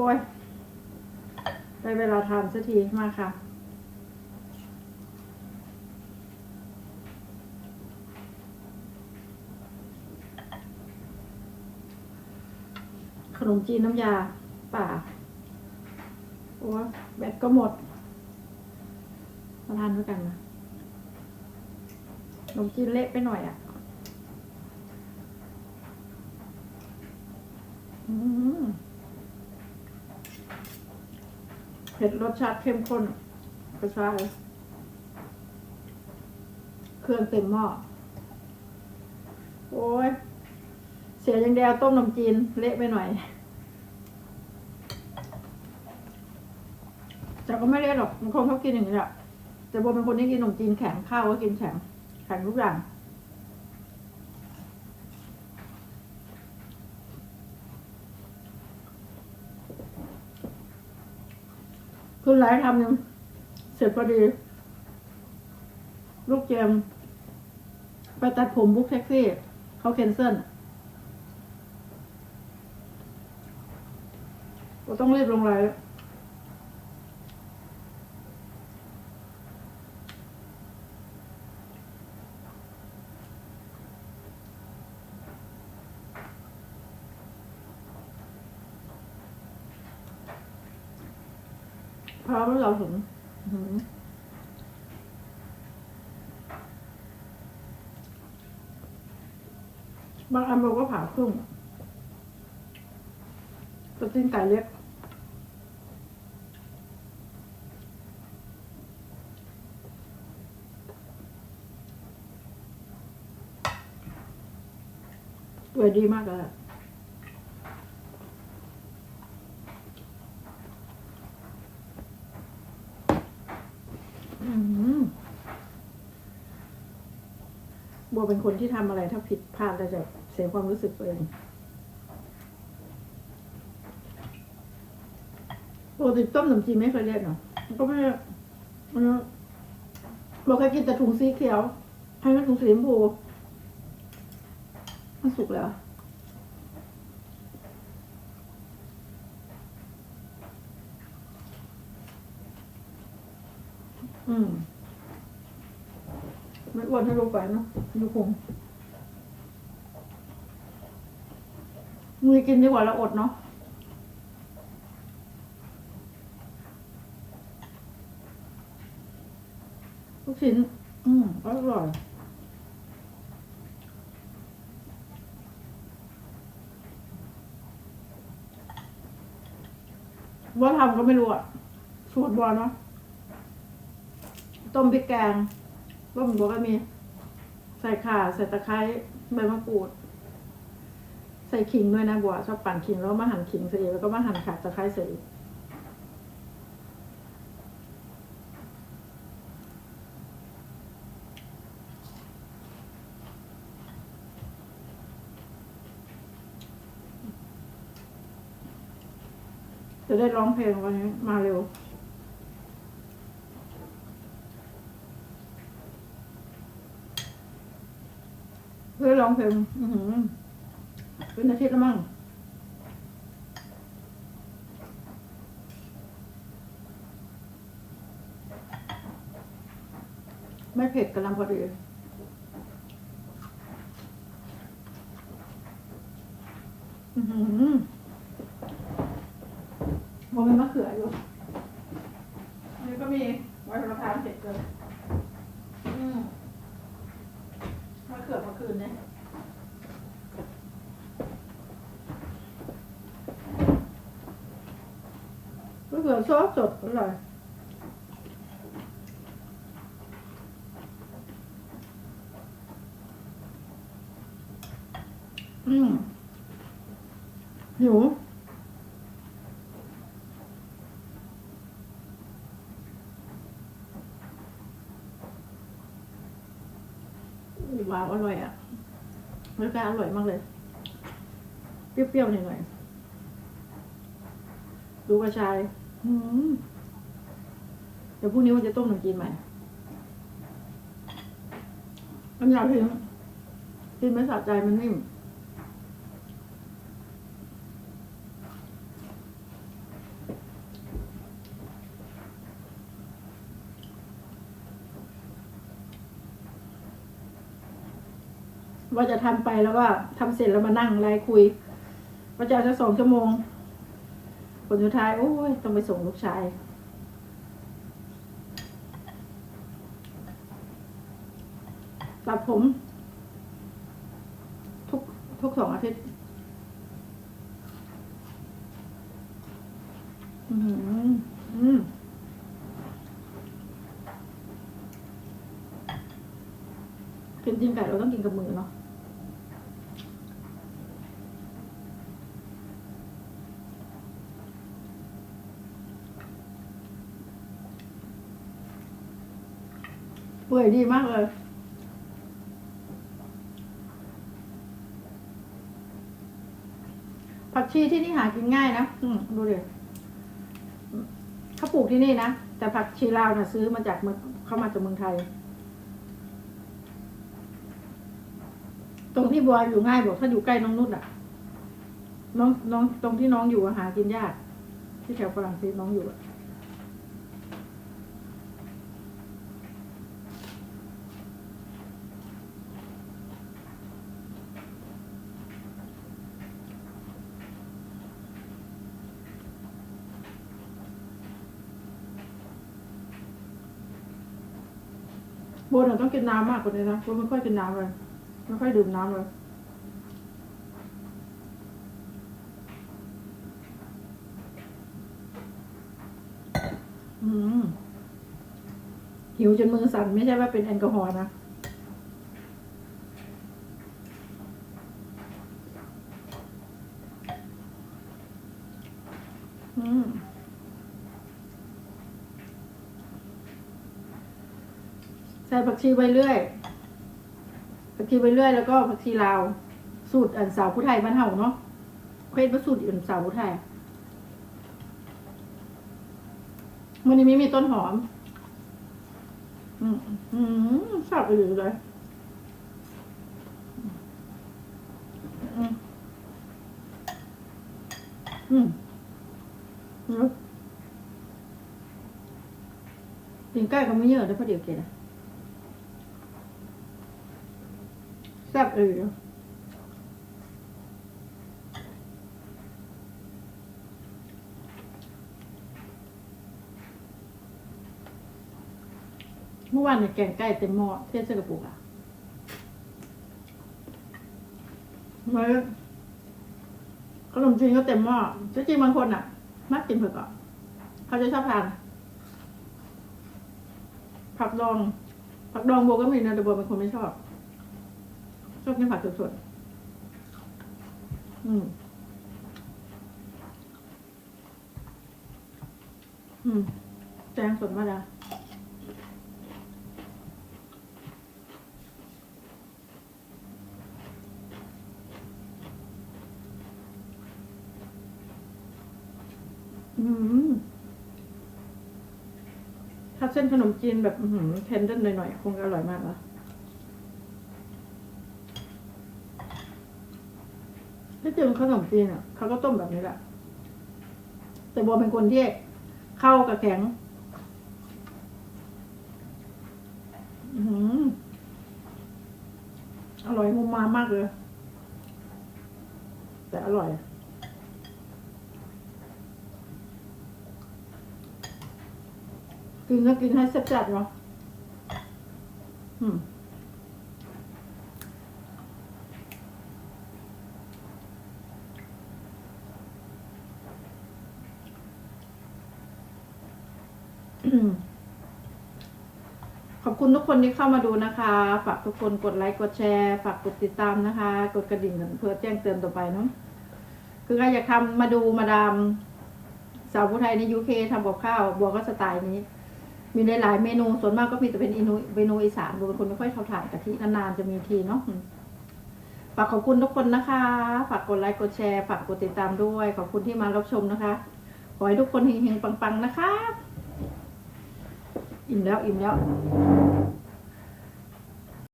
โอ้ยได้เวลาทานสักทีมาค่ะ ขนมจีนน้ำยา ป่า โอ้ยแบตก็หมด มาทานด้วยกันนะขนมจีนเละไปหน่อยอะอืม เผ็ดรสชาติเข้มข้นกระชายเครื่องเต็มหม้อ โอ้ย เสียอย่างเดียวต้มน้ำจีน เละไปหน่อย แต่ก็ไม่เละหรอกบางคนเขากินอย่างนี้แหละแต่โบเป็นคนที่กินขนมจีนแข็งข้าวก็กินแข็งแข็งทุกอย่าง คือไลฟ์ทำเสร็จพอดี ลูกเจม ไปตัดผมบุ๊กแท็กซี่ เขาเคนเซิลก็ต้องรีบลงไลฟ์ พร้อมเราถึงอื้อหือบางอันบอกว่าผ่าครึ่งตัวจิ้นไก่เล็กตัวดีมากเลยอะอืม บัวเป็นคนที่ทำอะไรถ้าผิดพลาดแล้วจะเสียความรู้สึกตัวเองปกติต้มขนมจีนไม่เคยเรียกเนาะมันก็ไม่มันบอกเคยกินแต่ถุงสีเขียวให้มันถุงสีชมพูมันสุกแล้วอืม ไม่อ้วนให้ลูกไปเนาะดูคงมือกินดีกว่าเราอดเนาะลูกชิ้น อืมอร่อยว่าทำก็ไม่รู้อะสูตรบัวเนาะต้มพริกแกง ต้มบัวก็มี ใส่ข่าใส่ตะไคร้ใบมะกรูด ใส่ขิงด้วยนะบัวชอบปั่นขิงแล้วมาหั่นขิงใส่อีกแล้วก็มาหั่นข่าตะไคร้ใส่อีกจะได้ร้องเพลงวันนี้มาเร็ว เพื่อร้องเพลงอื้อหือเป็นอาทิตย์แล้วมั้งไม่เผ็ดกำลังพอดีอือหือมันเป็นมะเขืออยู่อันนี้ก็มีไว้สำหรับทานเผ็ดเกินอืมมะเขือเมื่อคืนเนี่ยมะเขือซอ สสดอร่อยอืมหิวว้าวอร่อยอะรสชาติอร่อยมากเลย เปรี้ยวๆหน่อยๆดูกระชายอืม เดี๋ยวพรุ่งนี้ว่าจะต้มหนูกินใหม่มันยากกินกินไม่สะใจมันนิ่มว่าจะทำไปแล้วว่าทำเสร็จแล้วมานั่งไลน์คุยว่าจะเอาสองชั่วโมง ผลสุดท้ายโอ้ยต้องไปส่งลูกชายตัดผม ทุกทุกสองอาทิตย์อือหืออืมกินจริงไก่เราต้องกินกับมือเนาะ ปื่อยดีมากเลย ผักชีที่นี่หากินง่ายนะอืมดูดิเขาปลูกที่นี่นะ แต่ผักชีลาวนะซื้อมาจากเมืองเข้ามาจากเมืองไทย ตรงที่บัวอยู่ง่ายบอกถ้าอยู่ใกล้น้องนุชอะน้องน้องตรงที่น้องอยู่อะหากินยาก ที่แถวฝรั่งเศสน้องอยู่อะ บนต้องกินน้ำมากกว่านี้นะบนไม่ค่อยกินน้ำเลยไม่ค่อยดื่มน้ำเลยหิวจนมือสั่นไม่ใช่ว่าเป็นแอลกอฮอล์นะ อืม ใส่ผักชีไปเรื่อยผักชีไปเรื่อยแล้วก็ผักชีลาว สูตรอันสาวผู้ไทยบ้านเฮาเนาะเคล็ดว่าสูตรอันสาวผู้ไทยมันนี้ม่มีต้นหอม อืมอืมชอบอยู่เลยอืมอืมอืมกินใกล้ก็ไม่เยอะเลยเพราะเดี๋ยวเกดอะ แซ่บเออเมื่อวานเนี่ยแกงไก่เต็มหม้อเทศกระปุกอะมาขนมจีนก็เต็มหม้อจริงๆบางคนอะมักกินเผือกอะเขาจะชอบทานผักดองผักดองโบก็มีนะแต่โบเป็นคนไม่ชอบช อบกินผักสดๆอืม อืม แตงสดมาดาอืมถ้าเส้นขนมจีนแบบเทนเดนหน่อยๆ คงจะอร่อยมากเหร ที่จริงขนมจีนอะเขาก็ต้มแบบนี้แหละแต่บัวเป็นคนที่เข้ากับแข็งอืออร่อยมุมมามมากเลย แต่อร่อยกินก็กินให้แซ่บๆเนาะอืม ขอบคุณทุกคนที่เข้ามาดูนะคะ ฝากทุกคนกดไลค์กดแชร์ ฝากกดติดตามนะคะ กดกระดิ่งเพื่อแจ้งเตือนต่อไปเนาะคือใครอยากทำมาดูมาดามสาวผู้ไทยในยูเคทำกับข้าวบัวก็สไตล์นี้ มีหลายๆเมนูส่วนมากก็มีแต่เป็นอินูเมนูอีสานบัวเป็นคนไม่ค่อยชอบทานกะทินานๆจะมีทีเนาะฝากขอบคุณทุกคนนะคะ ฝากกดไลค์กดแชร์ ฝากกดติดตามด้วย ขอบคุณที่มารับชมนะคะ ขอให้ทุกคนเฮงๆปังๆนะคะ อิ่มแล้วอิ่มแล้ว